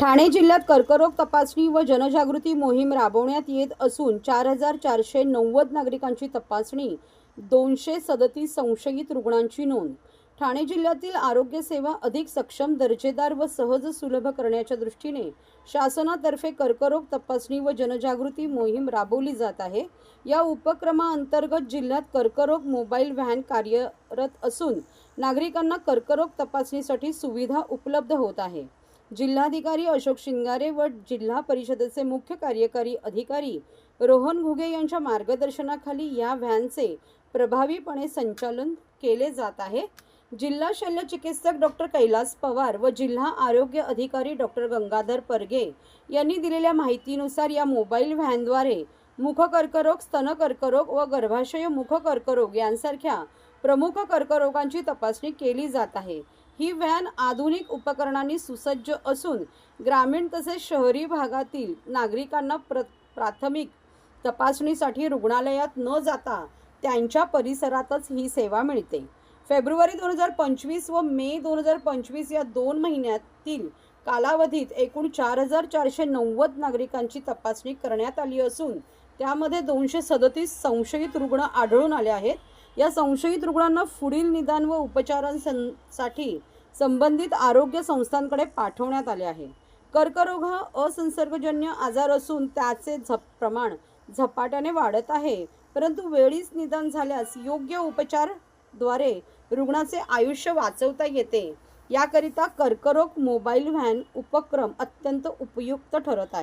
ठाणे जिल्ह्यात कर्करोग तपासणी व जनजागृती मोहीम राबवण्यात येत असून चार हजार चारशे नव्वद नागरिकांची तपासणी दोनशे सदतीस संशयित रुग्णांची नोंद. ठाणे जिल्ह्यातील आरोग्य सेवा अधिक सक्षम दर्जेदार व सहज सुलभ करण्याच्या दृष्टीने शासनातर्फे कर्करोग तपासणी व जनजागृती मोहीम राबवली जात आहे. या उपक्रमाअंतर्गत जिल्ह्यात कर्करोग मोबाईल व्हॅन कार्यरत असून नागरिकांना कर्करोग तपासणीसाठी सुविधा उपलब्ध होत आहे. जिल्हाधिकारी अशोक शिंगारे व जिल्हा परिषदेचे मुख्य कार्यकारी अधिकारी रोहन घुगे यांच्या मार्गदर्शनाखाली या व्हॅनचे प्रभावीपणे संचालन केले जात आहे. जिल्हा शल्य चिकित्सक डॉक्टर कैलास पवार व जिल्हा आरोग्य अधिकारी डॉक्टर गंगाधर परगे यांनी दिलेल्या माहितीनुसार या मोबाईल व्हॅनद्वारे मुख कर्करोग स्तन कर्करोग व गर्भाशय मुख कर्करोग यांसारख्या प्रमुख कर्करोगांची तपासणी केली जात आहे. ही व्हॅन आधुनिक उपकरणांनी सुसज्ज असून ग्रामीण तसेच शहरी भागातील नागरिकांना प्र प्राथमिक तपासणीसाठी रुग्णालयात न जाता त्यांच्या परिसरातच ही सेवा मिळते. फेब्रुवारी दोन हजार पंचवीस व मे दोन हजार पंचवीस या दोन महिन्यातील कालावधीत एकूण चार हजार चारशे नव्वद नागरिकांची तपासणी करण्यात आली असून त्यामध्ये दोनशे सदतीस संशयित रुग्ण आढळून आले आहेत. या संशयित रुग्णांना पुढील निदान व उपचारांसाठी संबंधित आरोग्य संस्थांकडे पाठवण्यात आले आहे. कर्करोग हा असंसर्गजन्य आजार असून त्याचे झप प्रमाण झपाट्याने वाढत आहे. परंतु वेळीच निदान झाल्यास योग्य उपचारद्वारे रुग्णाचे आयुष्य वाचवता येते. याकरिता कर्करोग मोबाईल व्हॅन उपक्रम अत्यंत उपयुक्त ठरत आहे.